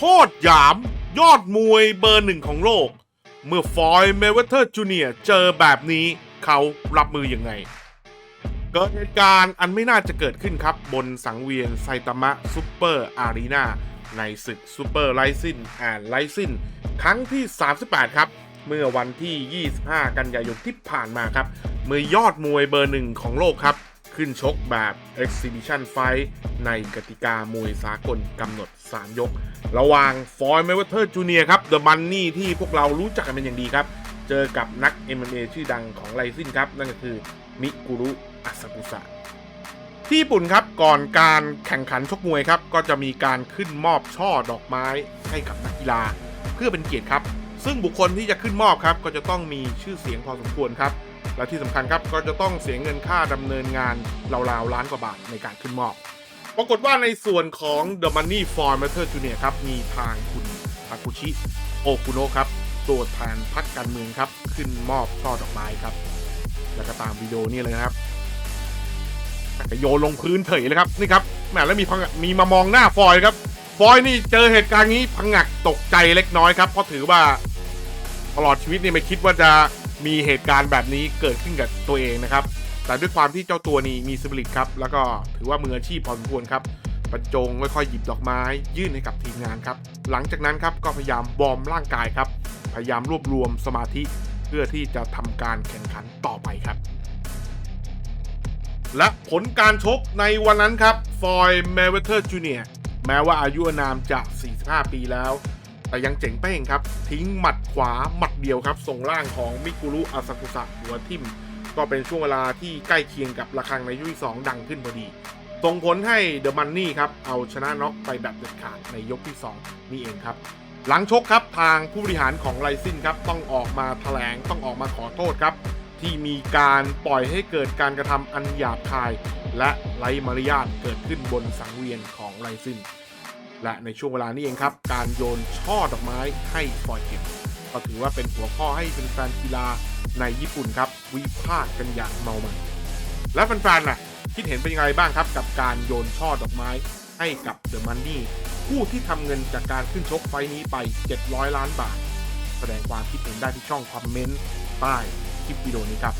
โคตรหยาม ยอดมวยเบอร์หนึ่งของโลก เมื่อฟอยเมเวเทอร์จูเนียเจอแบบนี้เขารับมือยังไง เกิดเหตุการณ์อันไม่น่าจะเกิดขึ้นครับ บนสังเวียนไซตามะซูเปอร์อารีนาในศึกซูเปอร์ไลซินแอนไลซินครั้งที่ 38 ครับ เมื่อวันที่ 25 กันยายนที่ผ่านมาครับ เมื่อยอดมวยเบอร์หนึ่งของโลกครับ ขึ้นชกแบบ Exhibition Fight ในกติกามวยสากลกำหนด 3 ยก ระหว่างฟอยเมเวเทอร์จูเนียครับ The Money ที่พวกเรารู้จักกันเป็นอย่างดีครับ เจอกับนัก MMA ชื่อดังของไลซินครับ นั่นก็คือมิกุรุอาซากุสะที่ญี่ปุ่นครับก่อนการแข่งขันชกมวยครับ ก็จะมีการขึ้นมอบช่อดอกไม้ให้กับนักกีฬา เพื่อเป็นเกียรติครับ ซึ่งบุคคลที่จะขึ้นมอบครับ ก็จะต้องมีชื่อเสียงพอสมควรครับ และที่สำคัญครับก็จะต้องเสียเงินค่าดำเนินงานราวๆล้านกว่าบาทในการขึ้นมอบปรากฏว่าในส่วนของ The Money for Matter Junior ครับ มีทางคุณทากุชิโอคุโนะครับ ตัวแทนพักการเมืองครับ ขึ้นมอบช่อดอกไม้ครับ แล้วก็ตามวิดีโอนี่เลยนะครับโยนลงพื้นเถยเลยครับ นี่ครับแหมแล้วมีมีมามองหน้าฟอยครับ ฟอยนี่เจอเหตุการณ์นี้พังงักตกใจเล็กน้อยครับ เพราะถือว่าตลอดชีวิตนี่ไม่คิดว่าจะ มีเหตุการณ์แบบนี้เกิดขึ้นกับตัวเองนะครับ แต่ด้วยความที่เจ้าตัวนี้มีสปิริตครับ แล้วก็ถือว่ามืออาชีพพอสมควรครับบรรจงค่อยๆหยิบดอกไม้ ยื่นให้กับทีมงานครับ หลังจากนั้นครับก็พยายามวอมร่างกายครับ พยายามรวบรวมสมาธิเพื่อที่จะทำการแข่งขันต่อไปครับ และผลการชกในวันนั้นครับฟอยเมเวเทอร์จูเนียแม้ว่าอายุอานามจะ 45 ปีแล้ว แต่ยังเจ๋งเป้งครับ ทิ้งหมัดขวาหมัดเดียวครับ ส่งร่างของมิกุรุอาซากุสะหัวทิมก็เป็นช่วงเวลาที่ใกล้เคียงกับระฆังในยุคที่สองดังขึ้นพอดี ส่งผลให้เดอะมันนี่ครับ เอาชนะน็อกไปแบบเด็ดขาดในยกที่ 2 นี่เองครับ หลังชกครับทางผู้บริหารของไลซินครับ ต้องออกมาแถลงต้องออกมาขอโทษครับ ที่มีการปล่อยให้เกิดการกระทำอันหยาบคาย และไร้มารยาทเกิดขึ้นบนสังเวียนของไลซิน และในช่วงเวลานี้เองครับ การโยนช่อดอกไม้ให้ฟอยเก็บก็ถือว่าเป็นหัวข้อให้เป็นแฟนกีฬาในญี่ปุ่นครับวิพากษ์กันอย่างเมามัน และแฟนๆน่ะคิดเห็นเป็นยังไงบ้างครับกับการโยนช่อดอกไม้ให้กับเดอะมันนี่ผู้ที่ทำเงินจากการขึ้นชกไฟนี้ไป 700 ล้านบาท แสดงความคิดเห็นได้ที่ช่องคอมเมนต์ใต้คลิปวิดีโอนี้ครับ